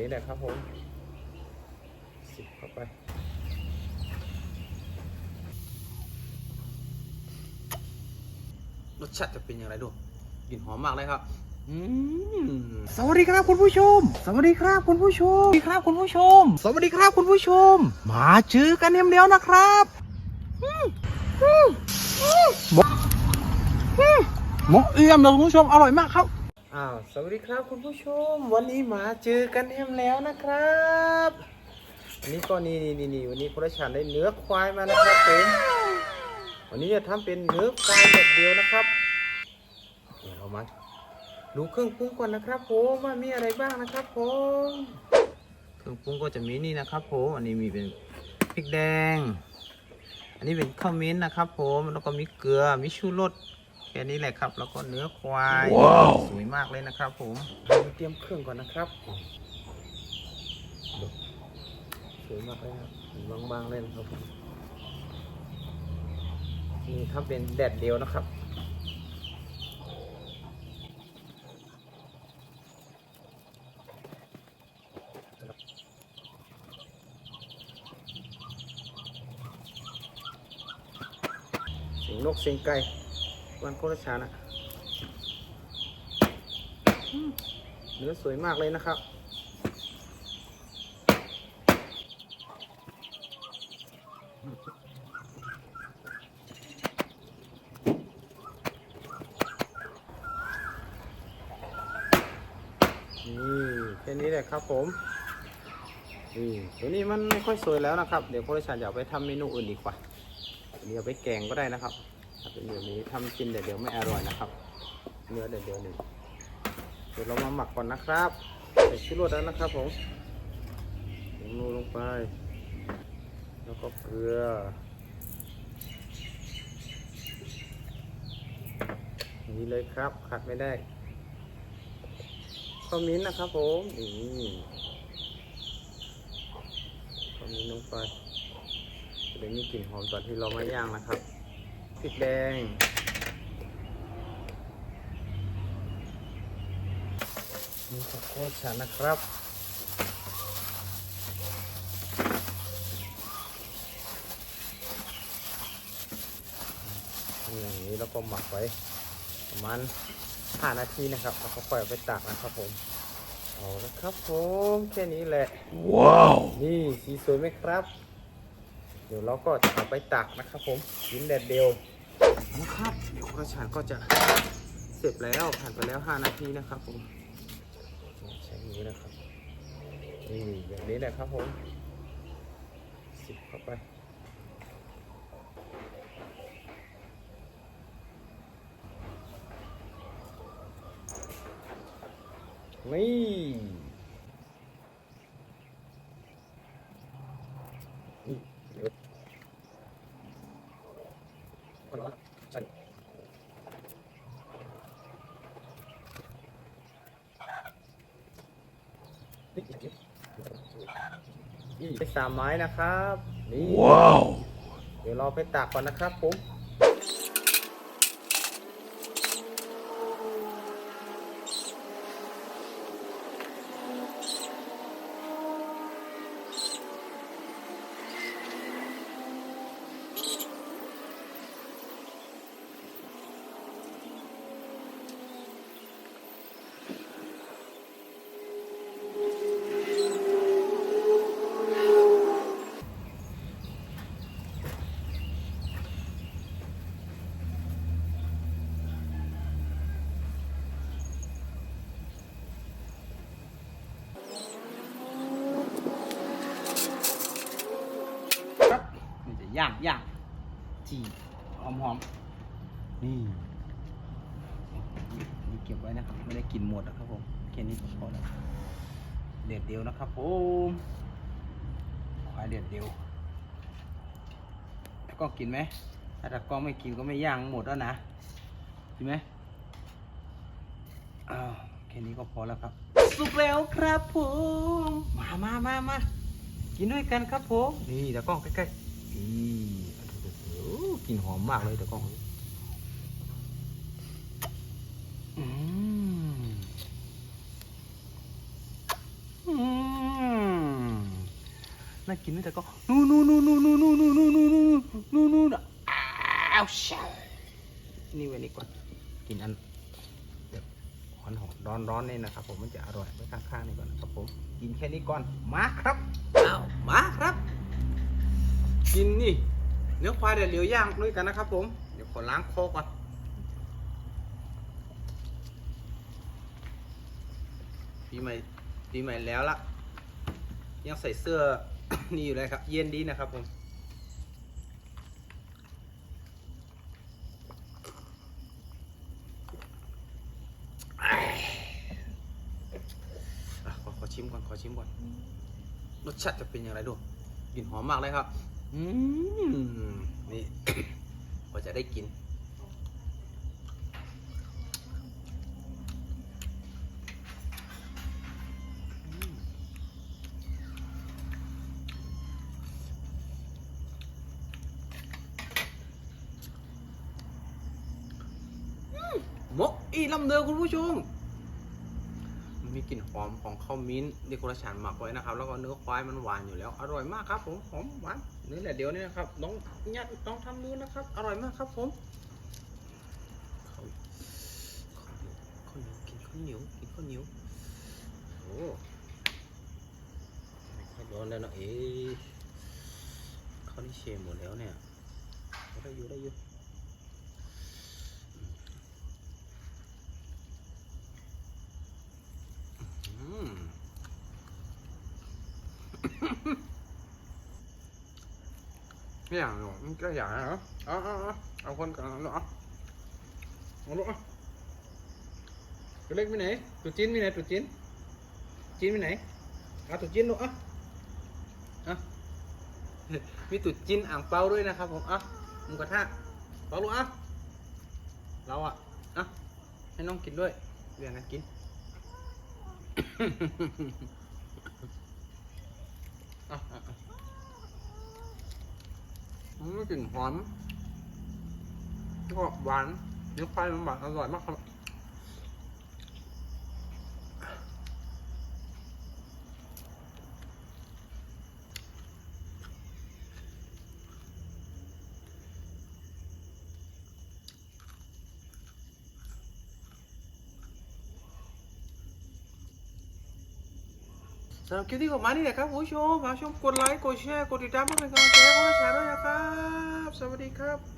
นี้แหละครับผมสิบเข้าไป รสชาติจะเป็นอย่างไรดูกลิ่นหอมมากเลยครับอืมสวัสดีครับคุณผู้ชม สวัสดีครับคุณผู้ชม สวัสดีครับคุณผู้ชม สวัสดีครับคุณผู้ชม มาเจอกันเดียวนะครับอืมอืมอืมหมกอืมหมกเอี่ยมเลยคุณผู้ชม อร่อยมากครับ อ้าวสวัสดีครับคุณผู้ชม วันนี้มาเจอกันเมแล้วนะครับวันนี้ก็นี่นี่นี่นี่วันนี้พระชันได้เนื้อควายมานะครับผมวันนี้จะทำเป็นเนื้อควายแบบเดียวนะครับเดี๋ยวเรามาดูเครื่องปรุงก่อนนะครับผมว่ามีอะไรบ้างนะครับผมเครื่องปรุงก็จะมีนี่นะครับผมอันนี้มีเป็นพริกแดง อันนี้เป็นข้าวมิ้นนะครับผมแล้วก็มีเกลือมีชูรส ค่นี้แหละครับ แล้วก็เนื้อควายสวยมากเลยนะครับ ผมเรามาเตรียมเครื่องก่อนนะครับดูสวยมากเลยครับบางๆเลยนะครับผมนี่ทำเป็นแดดเดียวนะครับเสียงนกเสียงไก่ วันโคตรชานะเนื้อสวยมากเลยนะครับนี่แค่นี้แหละครับผมนี่ตัวนี้มันไม่ค่อยสวยแล้วนะครับ เดี๋ยวโคตรชาจะเอาไปทำเมนูอื่นดีกว่าอันนี้เอาไปแกงก็ได้นะครับ ถ้าเป็นแบบนี้ทำกินเดี๋ยวเดี๋ยวไม่อร่อยนะครับ เนื้อเดี๋ยวเดี๋ยวหนึ่งเดี๋ยวเรามาหมักก่อนนะครับใส่ชูรสแล้วนะครับผมลงนูลงไป แล้วก็เกลือนี่เลยครับขาดไม่ได้ข้าวมิ้นนะครับผมนี่ข้าวมิ้นลงไปจะได้มีกลิ่นหอมตอนที่เรามาย่างนะครับ พริกแดง นี่ข้าวโพดฉันนะครับทำอย่างนี้แล้วก็หมักไว้ประมาณ5นาทีนะครับ แล้วก็ปล่อยเอาไปตากนะครับผมเอาละครับผมแค่นี้แหละ ว้าว นี่สีสวยไหมครับ เดี๋ยวเราก็จะเอาไปตักนะครับผมกินแดดเดียวนะครับเดี๋ยวกระชานก็จะเสร็จแล้วผ่านไปแล้ว 5 นาทีนะครับผมใช้มือนะครับนี่แบบนี้แหละครับผมสิบเข้าไปนี่นี่เดี๋ยวก่อนนะใส่นี่เดี๋ยวนี่ได้ สามไม้นะครับ นี่ว้าว เดี๋ยวเราไปตากก่อนนะครับผม ย่างย่างจีหอมหอมนี่นี่เก็บไว้นะครับ ไม่ได้กินหมดนะครับผมแค่นี้ก็พอแล้วเด็ดเดียวนะครับผมควายเด็ดเดียวแล้วก็กินไหมถ้าตะกล้องไม่กินก็ไม่ย่างหมดแล้วนะกินไหมอ้าวแค่นี้ก็พอแล้วครับ สุกแล้วครับผม มามามามากินด้วยกันครับผม นี่ตะกล้องใกล้ๆ นี่โอ้กลิ่นหอมมากเลยแตะกล้องอืมน่ากินไม่แต่ก็นู่นนู่นนู่นนู่นนู่นนู่นนู่นนู่นนู่นนู่นนู่นอ้าวชานี่ไว้นี่ก่อนกินอันเดี๋ยวหอนหอนร้อนร้อนๆนี่นะครับผมมันจะอร่อยไว้ข้างๆนี่ก่อนนะครับผมกินแค่นี้ก่อนมาครับอ้าวมาครับ กินนี่เนื้อควายเดี๋ยวเหลียวย่างด้วยกันนะครับ ผม เดี๋ยวขอล้างคอก่อนปีใหม่ปีใหม่แล้วละยังใส่เสื้อนี่อยู่เลยครับ เย็นดีนะครับผมขอขอชิมก่อนขอชิมก่อนรสชาติจะเป็นอย่างไรดูกลิ่นหอมมากเลยครับ อืมนี่ พอจะได้กินหมกอีลำเดือคุณผู้ชม มีกลิ่นหอมของข้าวมิ้นท์เดโคเรชันหมักไว้นะครับ แล้วก็เนื้อควายมันหวานอยู่แล้ว อร่อยมากครับผมหอมหวานเนื้อแหละเดี๋ยวนี่นะครับน้องญาติต้องทำดูนะครับ อร่อยมากครับผมข้าวข้าวเหนียวกินข้าวเหนียวกินข้าวเหนียวโอ้ยร้อนแล้วนะเอ๊ะข้าวนี่เชมหมดแล้วเนี่ยได้อยู่ได้อยู่ อืม ไม่อยากหรอกมันก็อยากนะเอาเอาเอาเอาคนกันเอาเอาเอาลูกเอาตัวเล็กไปไหนตัวจิ้นไปไหนตัวจิ้นจิ้นไปไหนเอาตัวจิ้นลูกเอะอะมีตัวจิ้นอ่างเปาด้วยนะครับผมเอะหมูกระทะเปาลูกเอะเราอะเอะให้น้องกินด้วยเรื่องกันกินอะอะ มันกลิ่นหอมแล้วก็หวานเนื้อควายมันหวานอร่อยมากครับ สำหรับคลิปที่ผมมานี่แหละครับผู้ชมมาชมกดไลค์กดแชร์กดติดตามเพื่อเป็นกำลังใจให้ผมแชร์ด้วยนะครับ สวัสดีครับ